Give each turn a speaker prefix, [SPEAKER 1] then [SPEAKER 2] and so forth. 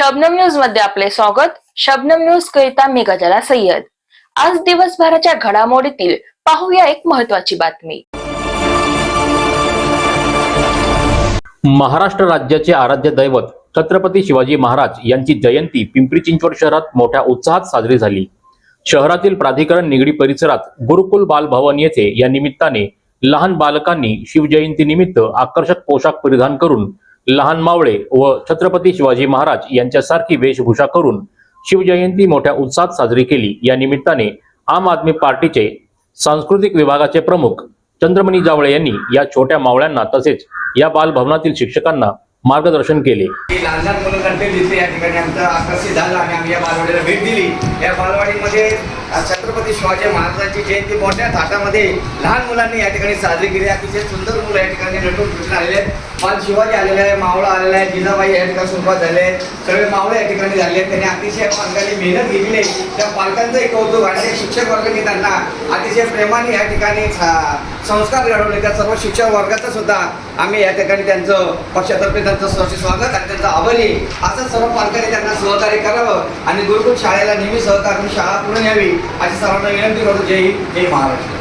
[SPEAKER 1] शबनम न्यूजमध्ये आपले स्वागत. शबनम न्यूज करिता मी गजाला सय्यद. आज दिवसभराच्या घडामोडीतील पाहूया एक महत्वाची बातमी.
[SPEAKER 2] महाराष्ट्र राज्याचे आराध्य दैवत छत्रपती शिवाजी महाराज यांची जयंती पिंपरी चिंचवड शहरात मोठ्या उत्साहात साजरी झाली. शहरातील प्राधिकरण निगडी परिसरात गुरुकुल बाल भवन येथे या निमित्ताने लहान बालकांनी शिवजयंती निमित्त आकर्षक पोशाख परिधान करून लहान मावळे व छत्रपती शिवाजी महाराज यांच्यासारखी वेशभूषा करून शिवजयंती मोठ्या उत्साहात साजरी केली. या निमित्ताने आम आदमी पार्टीचे सांस्कृतिक विभागाचे प्रमुख चंद्रमणी जावळे यांनी या छोट्या मावळ्यांना तसेच या बालभवनातील शिक्षकांना मार्गदर्शन केले.
[SPEAKER 3] लहान लहान मुलं कंटेंट या ठिकाणी आमचं आकर्षित झालं आणि आम्ही या बालवाडीला भेट दिली. या बालवाडीमध्ये छत्रपती शिवाजी महाराजांची जयंती मोठ्या थाटामध्ये लहान मुलांनी या ठिकाणी साजरी केली. अतिशय सुंदर मुलं या ठिकाणी नटून आलेले आहेत. बाल शिवाजी आलेले आहे मावळा आलेला आहे जिजाबाई या ठिकाणी सुरुवात झाले. सगळे मावळे या ठिकाणी झाले. त्यांनी अतिशय पालकांनी मेहनत घेतली. आहे. त्या पालकांचंही कौतुक आणि त्या शिक्षक वर्गाने त्यांना अतिशय प्रेमाने या ठिकाणी संस्कार घडवले. त्या सर्व शिक्षक वर्गाचं सुद्धा आम्ही या ठिकाणी त्यांचं पक्षातर्फे त्यांचं स्वागत आणि त्यांचं आभारी. असं सर्व पालकांनी त्यांना सहकार्य करावं आणि गुरुकुल शाळेला नेहमी सहकार्य शाळा पूर्ण न्यावी अशी सर्वांना विनंती करतो. जय हिंद जय महाराष्ट्र.